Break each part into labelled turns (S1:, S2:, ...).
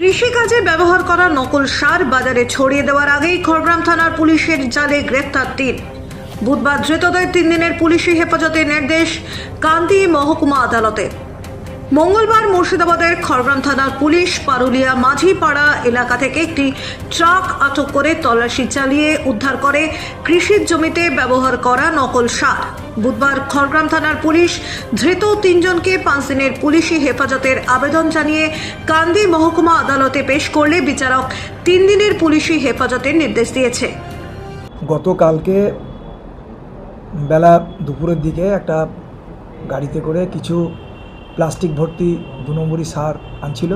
S1: কৃষিকাজে ব্যবহার করা নকল সার বাজারে ছড়িয়ে দেওয়ার আগেই খড়গ্রাম থানার পুলিশের জালে গ্রেপ্তার তিন। বুধবার ধৃতদের তিন দিনের পুলিশি হেফাজতের নির্দেশ কান্দি মহকুমা আদালতে। মঙ্গলবার মুর্শিদাবাদের খড়গ্রাম থানার পুলিশ পারুলিয়া মাঝিপাড়া এলাকা থেকে একটি ট্রাক আটক করে তল্লাশি চালিয়ে উদ্ধার করে কৃষির জমিতে ব্যবহার করা নকল সার। বুধবার খড়গ্রাম থানার পুলিশ ধৃত তিনজনকে পাঁচ দিনের পুলিশি হেফাজতের আবেদন জানিয়ে কান্দি মহকুমা আদালতে পেশ করলে বিচারক তিন দিনের পুলিশি হেফাজতের নির্দেশ দিয়েছে।
S2: গতকালকে বেলা দুপুরের দিকে একটা গাড়িতে করে কিছু প্লাস্টিক ভর্তি দু নম্বরই সার আনছিল।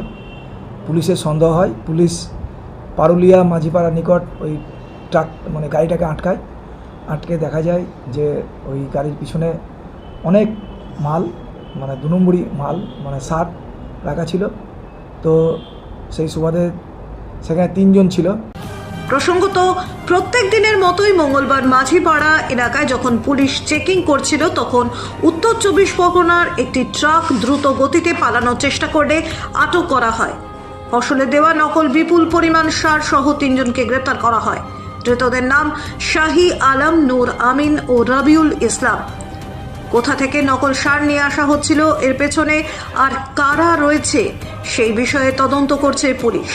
S2: পুলিশের সন্দেহ হয়, পুলিশ পারুলিয়া মাঝিপাড়ার নিকট ওই ট্রাক মানে গাড়িটাকে আটকায়। আটকে দেখা যায় যে ওই গাড়ির পিছনে অনেক মাল মানে দু নম্বরই মাল মানে সার রাখা ছিল। তো সেই সুবাদে সেখানে তিনজন ছিল।
S1: প্রসঙ্গত, প্রত্যেক দিনের মতোই মঙ্গলবার মাঝিপাড়া এলাকায় যখন পুলিশ চেকিং করছিল, তখন উত্তর চব্বিশ পরগনার একটি ট্রাক দ্রুত গতিতে পালানোর চেষ্টা করলে আটক করা হয়। ফসলে দেওয়া নকল বিপুল পরিমাণ সার সহ তিনজনকে গ্রেপ্তার করা হয়। ধৃতদের নাম শাহি আলম, নূর আমিন ও রবিউল ইসলাম। কোথা থেকে নকল সার নিয়ে আসা হচ্ছিল, এর পেছনে আর কারা রয়েছে, সেই বিষয়ে তদন্ত করছে পুলিশ।